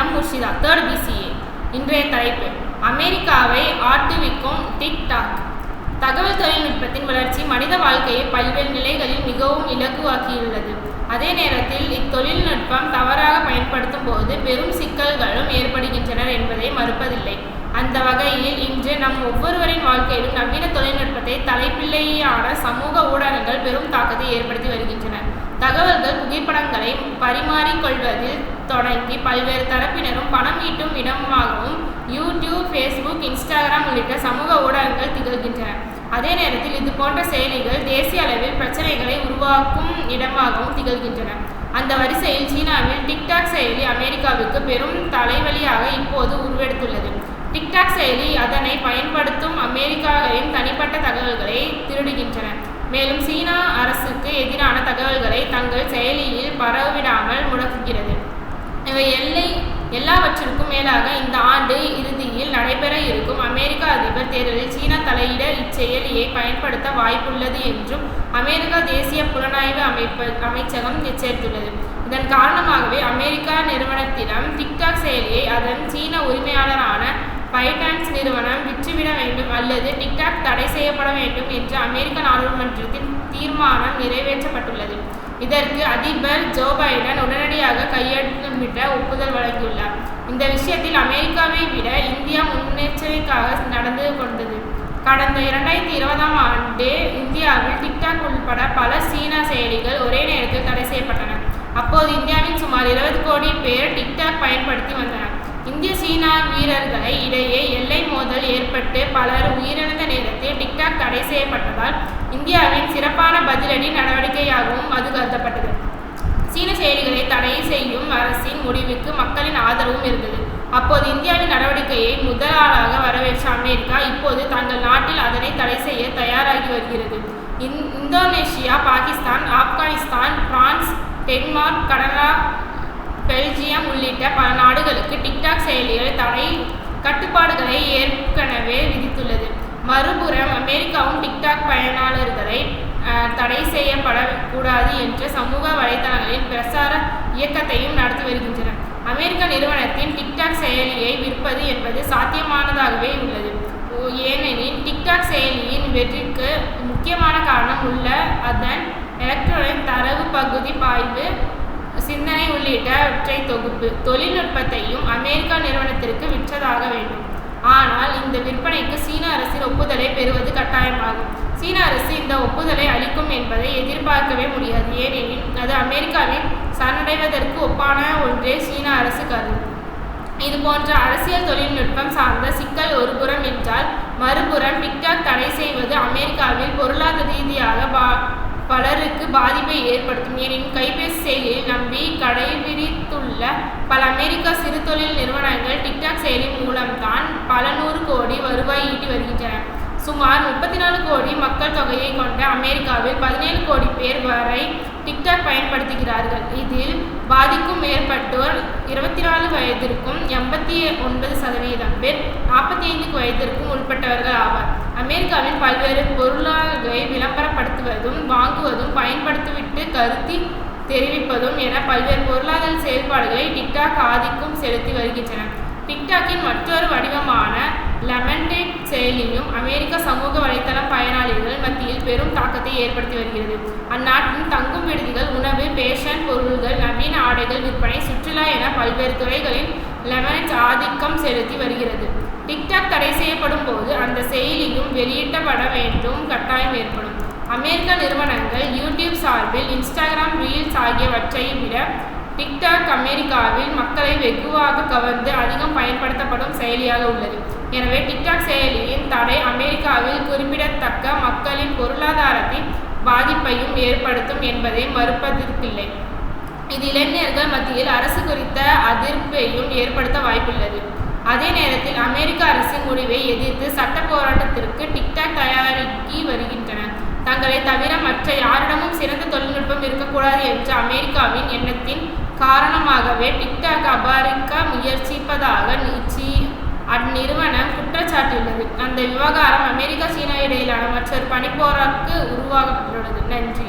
M Murshida third PCA இன்றைய தலைப்பு. அமெரிக்காவை ஆட்டுவிக்கும் டிக்டாக். தகவல் தொழில்நுட்பத்தின் வளர்ச்சி மனித வாழ்க்கையை பல்வேறு நிலைகளில் மிகவும் இலகுவாக்கியுள்ளது. அதே நேரத்தில் இத்தொழில்நுட்பம் தவறாக பயன்படுத்தும் போது பெரும் சிக்கல்களும் ஏற்படுகின்றன என்பதை மறுப்பதில்லை. அந்த வகையில் இன்று நம் ஒவ்வொருவரின் வாழ்க்கையிலும் நவீன தொழில்நுட்பத்தை தலைப்பிள்ளையான சமூக ஊடகங்கள் பெரும் தாக்கத்தை ஏற்படுத்தி வருகின்றன. தகவல்கள் புகைப்படங்களை பரிமாறிக்கொள்வதில் தொடங்கி பல்வேறு தரப்பினரும் பணம் ஈட்டும் இடமாகவும் யூடியூப் ஃபேஸ்புக் இன்ஸ்டாகிராம் உள்ளிட்ட சமூக ஊடகங்கள் திகழ்கின்றன. அதே நேரத்தில் இது போன்ற செயலிகள் தேசிய அளவில் பிரச்சனைகளை உருவாக்கும் இடமாகவும் திகழ்கின்றன. அந்த வரிசையில் சீனாவில் டிக்டாக் செயலி அமெரிக்காவுக்கு பெரும் தலைவலியாக இப்போது உருவெடுத்துள்ளது. டிக்டாக் செயலி அதனை பயன்படுத்தும் அமெரிக்காவின் தனிப்பட்ட தகவல்களை திருடுகின்றன. மேலும் சீனா அரசுக்கு எதிரான தகவல்களை தங்கள் செயலியில் பரவிடாமல் இவை எல்லை எல்லாவற்றிற்கும் மேலாக இந்த ஆண்டு இறுதியில் நடைபெற இருக்கும் அமெரிக்க அதிபர் தேர்தலில் சீனா தலையிட இச்செயலியை பயன்படுத்த வாய்ப்புள்ளது என்றும் அமெரிக்கா தேசிய புலனாய்வு அமைப்பு அமைச்சகம் எச்சரித்துள்ளது. இதன் காரணமாகவே அமெரிக்கா நிறுவனத்திடம் டிக்டாக் செயலியை அதன் சீன உரிமையாளரான பைடான்ஸ் நிறுவனம் விற்றுவிட வேண்டும் அல்லது டிக்டாக் தடை செய்யப்பட வேண்டும் என்று அமெரிக்க நாடாளுமன்றத்தின் தீர்மானம் நிறைவேற்றப்பட்டுள்ளது. இதற்கு அதிபர் ஜோ பைடன் உடனடியாக கையெழுத்திட்ட ஒப்புதல் வழங்கியுள்ளார். இந்த விஷயத்தில் அமெரிக்காவை விட இந்தியா முன்னெச்சரிக்கையாக நடந்து கொண்டது. கடந்த இரண்டாயிரத்தி இருபதாம் ஆண்டு இந்தியாவில் டிக்டாக் உட்பட பல சீன செயலிகள் ஒரே நேரத்தில் தடை செய்யப்பட்டன. அப்போது இந்தியாவின் சுமார் இருபது கோடி பேர் டிக்டாக் பயன்படுத்தி வந்தனர். இந்திய சீனா வீரர்களை இடையே எல்லை மோதல் ஏற்பட்டு பலர் உயிரிழந்த நேரத்தில் டிக்டாக் தடை செய்யப்பட்டதால் இந்தியாவின் சிறப்பான பதிலடி நட அது சீன செயலிகளை தடை செய்யும் அரசின் முடிவுக்கு மக்களின் ஆதரவும் இருந்தது. அப்போது இந்தியாவின் நடவடிக்கையை முதலாளாக வரவேற்ற அமெரிக்கா இப்போது தங்கள் நாட்டில் அதனை தடை செய்ய தயாராகி வருகிறது. Indonesia Pakistan Afghanistan France Denmark Canada Belgium உள்ளிட்ட பல நாடுகளுக்கு டிக்டாக் செயலிகள் தடை கட்டுப்பாடுகளை ஏற்கனவே விதித்துள்ளது. மறுபுறம் அமெரிக்காவும் டிக்டாக் பயனாளர்களை தடை செய்யப்படக்கூடாது என்ற சமூக வலைதளங்களில் பிரசார இயக்கத்தையும் நடத்தி வருகின்றன. அமெரிக்க நிறுவனத்தின் டிக்டாக் செயலியை விற்பது என்பது சாத்தியமானதாகவே உள்ளது. ஏனெனில் டிக்டாக் செயலியின் வெற்றிக்கு முக்கியமான காரணம் உள்ள அதன் எலக்ட்ரானிக் தரவு பகுதி பாய்வு சிந்தனை உள்ளிட்டவற்றை தொகுப்பு. தொழில்நுட்பத்தையும் அமெரிக்கா நிறுவனத்திற்கு விற்றதாக வேண்டும். ஆனால் இந்த விற்பனைக்கு சீன அரசின் ஒப்புதலை பெறுவது கட்டாயமாகும். சீன அரசு இந்த ஒப்புதலை அளிக்கும் என்பதை எதிர்பார்க்கவே முடியாது. ஏனெனில் அது அமெரிக்காவின் சரணடைவதற்கு ஒப்பான ஒன்றே சீன அரசு கருது. இது போன்ற அரசியல் தொழில்நுட்பம் சார்ந்த சிக்கல் ஒருபுறம் என்றால் மறுபுறம் டிக்டாக் தடை செய்வது அமெரிக்காவில் பொருளாதார ரீதியாக பா பலருக்கு பாதிப்பை ஏற்படுத்தும். எனினும் கைபேசி செயலியை நம்பி கடைபிடித்துள்ள பல அமெரிக்க சிறு தொழில் நிறுவனங்கள் டிக்டாக் செயலி மூலம்தான் பல நூறு கோடி வருவாய் ஈட்டி வருகின்றன. சுமார் முப்பத்தி நாலு கோடி மக்கள் தொகையை கொண்ட அமெரிக்காவில் பதினேழு கோடி பேர் வரை டிக்டாக் பயன்படுத்துகிறார்கள். இதில் பாதிக்கும் மேற்பட்டோர் இருபத்தி நாலு வயதிற்கும் எண்பத்தி ஒன்பது சதவீதம் பேர் நாற்பத்தி ஐந்து வயதிற்கும் உட்பட்டவர்கள் ஆவார். அமெரிக்காவின் பல்வேறு பொருளாதாரங்களை விளம்பரப்படுத்துவதும் வாங்குவதும் பயன்படுத்திவிட்டு கருத்தி தெரிவிப்பதும் என பல்வேறு பொருளாதார செயல்பாடுகளை டிக்டாக் ஆதிக்கம் செலுத்தி வருகின்றன. டிக்டாக்கின் மற்றொரு வடிவமான லெமன்டேட் செயலியும் அமெரிக்க சமூக வலைதள பயனாளிகள் மத்தியில் பெரும் தாக்கத்தை ஏற்படுத்தி வருகிறது. அந்நாட்டின் தங்கும் விடுதிகள் உணவு பேஷன் பொருள்கள் நவீன ஆடைகள் விற்பனை சுற்றுலா என பல்வேறு துறைகளில் லெமனட் ஆதிக்கம் செலுத்தி வருகிறது. டிக்டாக் தடை செய்யப்படும் போது அந்த செயலியும் வெளியிட்டப்பட வேண்டும் கட்டாயம் ஏற்படும். அமெரிக்க நிறுவனங்கள் யூடியூப் சார்பில் இன்ஸ்டாகிராம் ரீல்ஸ் ஆகியவற்றை விட டிக்டாக் அமெரிக்காவில் மக்களை வெகுவாக கவர்ந்து அதிகம் பயன்படுத்தப்படும் செயலியாக உள்ளது. எனவே டிக்டாக் செயலியின் தடை அமெரிக்காவில் குறிப்பிடத்தக்க மக்களின் பொருளாதாரத்தின் பாதிப்பையும் ஏற்படுத்தும் என்பதை மறுப்பதற்கில்லை. இது இளைஞர்கள் மத்தியில் அரசு குறித்த அதிர்ப்பையும் ஏற்படுத்த வாய்ப்புள்ளது. அதே நேரத்தில் அமெரிக்க அரசின் முடிவை எதிர்த்து சட்ட போராட்டத்திற்கு டிக்டாக் தயாரிக்கி வருகின்றன தங்களை தவிர மற்ற யாரிடமும் சிறந்த தொழில்நுட்பம் இருக்கக்கூடாது என்ற அமெரிக்காவின் எண்ணத்தின் காரணமாகவே டிக்டாக் அபாரிக்க முயற்சிப்பதாக நிச்சி அந்நிறுவனம் குற்றச்சாட்டியுள்ளது. அந்த விவகாரம் அமெரிக்கா சீனா இடையிலான மற்றொரு பனிப்போராக்கு உருவாக்கப்பட்டுள்ளது. நன்றி.